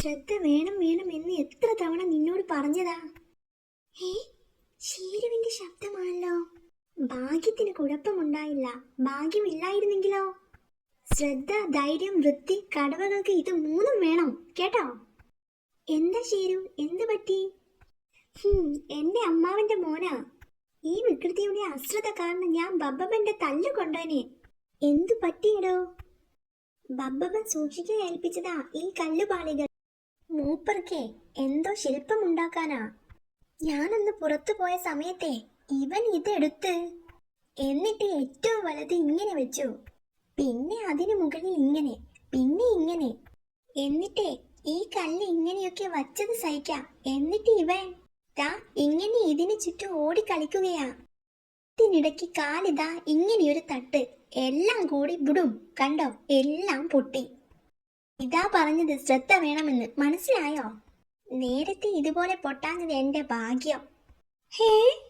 ശ്രദ്ധ വേണം വേണം എന്ന് എത്ര തവണ നിന്നോട് പറഞ്ഞതാ? ഏ? ശീരുവിന്റെ ശബ്ദമാണല്ലോ. ഭാഗ്യത്തിന് കുഴപ്പമുണ്ടായില്ല. ഭാഗ്യമില്ലായിരുന്നെങ്കിലോ? ശ്രദ്ധ ധൈര്യം വൃത്തി കടവകൾക്ക് ഇത് മൂന്നും വേണം. കേട്ടോ? എന്താ ശീരു? എന്ത് പറ്റി? എന്റെ അമ്മാവന്റെ മോനാ. ഈ വികൃതിയുടെ അശ്രദ്ധ കാരണം ഞാൻ ബബ്ബന്റെ തല്ലു കൊണ്ടോനെ. എന്തു പറ്റിയിടോ? ബബ്ബൻ സൂക്ഷിക്കാൻ ഏൽപ്പിച്ചതാ ഈ കല്ലുപാളികൾ. മൂപ്പർക്കേ എന്തോ ശില്പമുണ്ടാക്കാനാ. ഞാനന്ന് പുറത്തു പോയ സമയത്തെ ഇവൻ ഇതെടുത്ത്. എന്നിട്ട് ഏറ്റവും വലുത് ഇങ്ങനെ വെച്ചു. പിന്നെ അതിനു മുകളിൽ ഇങ്ങനെ പിന്നെ ഇങ്ങനെ. എന്നിട്ടേ ഈ കല്ല് ഇങ്ങനെയൊക്കെ വച്ചത് സഹിക്കാം. എന്നിട്ട് ഇവൻ ദാ ഇങ്ങനെ ഇതിന് ചുറ്റും ഓടി കളിക്കുകയാ. ഇതിനിടയ്ക്ക് കാലിതാ ഇങ്ങനെയൊരു തട്ട്. എല്ലാം കൂടി വിടും കണ്ടോ? എല്ലാം പൊട്ടി. ഇതാ പറഞ്ഞത് ശ്രദ്ധ വേണമെന്ന്. മനസ്സിലായോ? നേരത്തെ ഇതുപോലെ പൊട്ടാഞ്ഞത് എന്റെ ഭാഗ്യം. ഹേ?